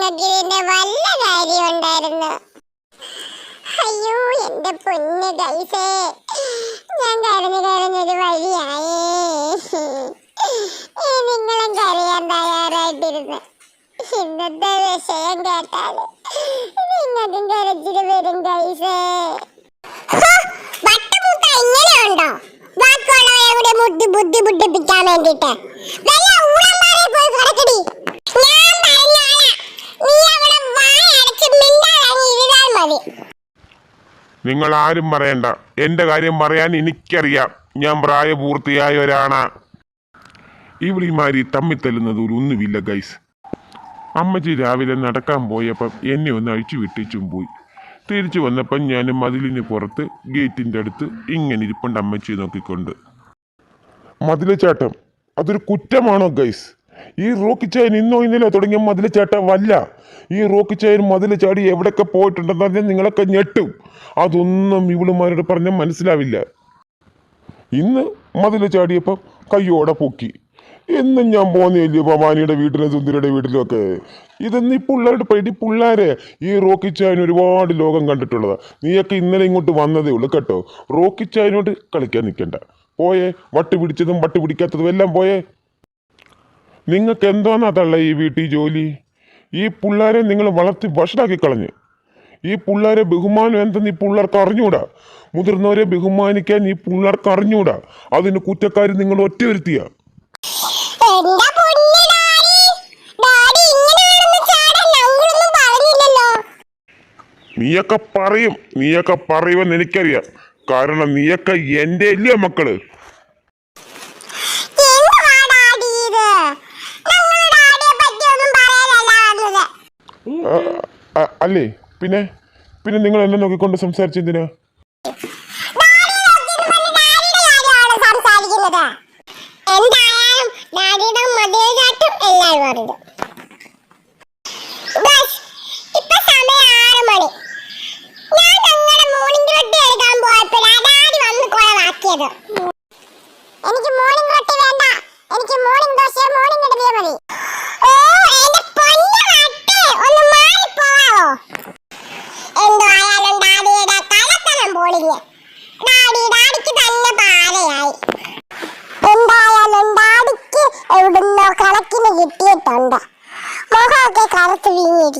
നിങ്ങൾക്ക് വല്ല കാര്യമുണ്ടായിരുന്നു. അയ്യോ എന്റെ പൊന്ന് ഗൈസേ. ഞാൻ കരഞ്ഞു കരഞ്ഞൊരു വഴിയായേ. നിങ്ങളും കരയാൻ തയ്യാറായിട്ടിരുന്നു. ഇന്നത്തെ വിഷയം കേട്ടാൽ നിങ്ങൾക്കും കരച്ചിൽ വരും ഗൈസേ. ബുദ്ധിമുട്ടിപ്പിക്കാൻ വേണ്ടിട്ട് നിങ്ങൾ ആരും പറയണ്ട. എന്റെ കാര്യം പറയാൻ എനിക്കറിയാം. ഞാൻ പ്രായപൂർത്തിയായ പ്രായപൂർത്തിയായവരാണ് ഇവിളിമാരി തമ്മിൽ തല്ലുന്നത് ഒരു ഒന്നുമില്ല ഗൈസ് അമ്മച്ചി രാവിലെ നടക്കാൻ പോയപ്പം എന്നെ ഒന്ന് അഴിച്ചു വിട്ടിച്ചും പോയി. തിരിച്ചു വന്നപ്പം ഞാൻ മതിലിന് പുറത്ത് ഗേറ്റിന്റെ അടുത്ത് ഇങ്ങനെ ഇരിപ്പുണ്ട് അമ്മച്ചി നോക്കിക്കൊണ്ട്. മതിലച്ചാട്ടം അതൊരു കുറ്റമാണോ ഗൈസ് ഈ റോക്കി ചെയിൻ ഇന്നോ ഇന്നലെ തുടങ്ങിയ മതിൽ ചേട്ടവല്ല ഈ റോക്കി ചെയിൻ മതിൽ ചാടി എവിടെയൊക്കെ പോയിട്ടുണ്ടെന്ന് പറഞ്ഞാൽ നിങ്ങളൊക്കെ ഞെട്ടും. അതൊന്നും ഇവളുമാരോട് പറഞ്ഞാൽ മനസ്സിലാവില്ല. ഇന്ന് മതിൽ ചാടിയപ്പോൾ കയ്യോടെ പൊക്കി. എന്നും ഞാൻ പോകുന്നില്ലേ ഭവാനിയുടെ വീട്ടിലും സുന്ദരിയുടെ വീട്ടിലും ഒക്കെ. ഇതൊന്നും ഈ പിള്ളേരുടെ പേടി? പിള്ളേരെ ഈ റോക്കി ചായൻ ഒരുപാട് ലോകം കണ്ടിട്ടുള്ളതാ. നീയൊക്കെ ഇന്നലെ ഇങ്ങോട്ട് വന്നതേ ഉള്ളൂ കേട്ടോ. റോക്കി ചായനോട് കളിക്കാൻ നിൽക്കണ്ട. പോയേ വട്ട് പിടിച്ചതും വട്ട് പിടിക്കാത്തതും എല്ലാം പോയേ. നിങ്ങൾക്ക് എന്തോന്നാ തള്ള ഈ വീട്ടിൽ ജോലി? ഈ പിള്ളേരെ നിങ്ങൾ വളർത്തി വഷളാക്കി കളഞ്ഞ്. ഈ പിള്ളേരെ ബഹുമാനം എന്തെന്ന് ഈ പിള്ളേർക്ക് അറിഞ്ഞൂടാ? മുതിർന്നവരെ ബഹുമാനിക്കാൻ ഈ പിള്ളേർക്ക് അറിഞ്ഞൂടാ? അതിന് കുറ്റക്കാർ നിങ്ങൾ ഒറ്റ വരുത്തിയ നീയൊക്കെ പറയും. നീയൊക്കെ പറയുമെന്ന് എനിക്കറിയാം. കാരണം നീയൊക്കെ എന്റെ അല്ലയോ മക്കൾ എന്തുവാ ഡാഡി ഇത് ഞങ്ങൾ ഡാഡിയെ പറ്റിയൊന്നും പറയാനല്ല വന്നത് ആ, ആ, അല്ലേ? പിന്നെ പിന്നെ നിങ്ങൾ എന്നെ നോക്കിക്കൊണ്ട് സംസാരിച്ചെന്തിനാ എനിക്ക് മോർണിംഗ് റൊട്ടി വേണ്ട. എനിക്ക് മോർണിംഗ് ദോശ മോർണിംഗ് ഇഡ്ഡലി മതി.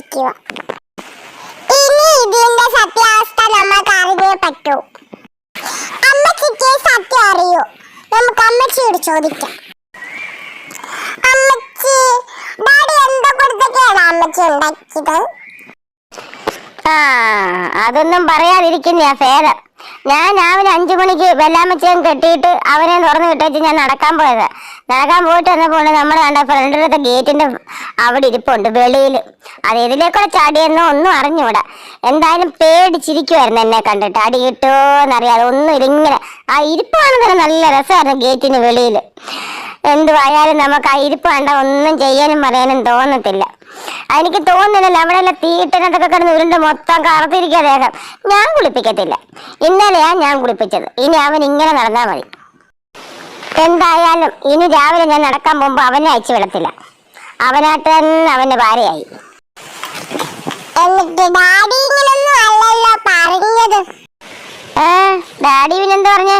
വീങ്ങിയിരിക്കുക ഇനി ഇതിന്റെ സത്യാവസ്ഥ നമുക്ക് അറിഞ്ഞേ പറ്റൂ. അമ്മച്ചിക്ക് സത്യം അറിയൂ. നമുക്ക് അമ്മച്ചിയോട് ചോദിക്കാം. അമ്മച്ചി ഡാഡി എന്തോ കൊടുത്തൊക്കെയാണ് അമ്മച്ചി ഉണ്ടാക്കിയത്? ആ അതൊന്നും പറയാതിരിക്കുന്ന ഭേദം ഞാൻ രാവിലെ അഞ്ചു മണിക്ക് വെല്ലാമച്ചയും കെട്ടിയിട്ട് അവനെ തുറന്നു വിട്ടേച്ച് ഞാൻ നടക്കാൻ പോയത്. നടക്കാൻ പോയിട്ട് വന്നപ്പോൾ നമ്മൾ കണ്ട ഫ്രണ്ടിലത്തെ ഗേറ്റിന്റെ അവിടെ ഇരിപ്പുണ്ട് വെളിയിൽ അത് ഇതിലേക്കൂടെ ചാടിയെന്നോ ഒന്നും അറിഞ്ഞൂടാ. എന്തായാലും പേടിച്ചിരിക്കുമായിരുന്നു എന്നെ കണ്ടിട്ട്. അടി കിട്ടുമോ എന്നറിയാതെ ഒന്നും ഇതിങ്ങനെ ആ ഇരിപ്പ് തന്നെ നല്ല രസമായിരുന്നു ഗേറ്റിന് വെളിയിൽ എന്തുവായാലും നമുക്ക് ആ ഇരിപ്പ് കണ്ട ഒന്നും ചെയ്യാനും പറയാനും തോന്നത്തില്ല. എനിക്ക് തോന്നുന്നില്ല അവിടെ എല്ലാം തീട്ടനത്തൊക്കെ കിടന്ന് ഉരുണ്ട് മൊത്തം കറുത്തിരിക്കുക ദേഹം. ഞാൻ കുളിപ്പിക്കത്തില്ല. ഇന്നലെയാ ഞാൻ കുളിപ്പിച്ചത്. ഇനി അവൻ ഇങ്ങനെ നടന്നാൽ മതി. എന്തായാലും ഇനി രാവിലെ ഞാൻ നടക്കാൻ പോകുമ്പോൾ അവനെ അയച്ചു വിടത്തില്ല. അവനായിട്ട് തന്നെ അവന്റെ ഭാര്യയായി. എന്നിട്ട് ഡാഡി ഇങ്ങനൊന്നും അല്ലല്ലോ പറഞ്ഞത്. ഏ ഡാഡി പിന്നെന്താ പറഞ്ഞേ?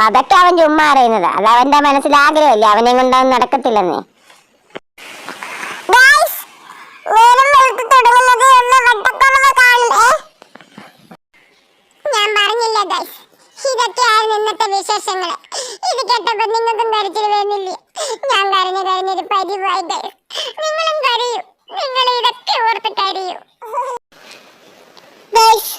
അതൊക്കെ അവൻ ചുമ്മാ അറിയുന്നത് അത് അവന്റെ മനസ്സിൽ ആഗ്രഹമില്ലേ അവനെ കൊണ്ടൊന്നും നടക്കത്തില്ലെന്നേ. ഞാൻ പറഞ്ഞില്ല വിശേഷങ്ങൾ നിങ്ങളും ഇതൊക്കെ ഓർത്ത് കരയൂ. ഗൈസ്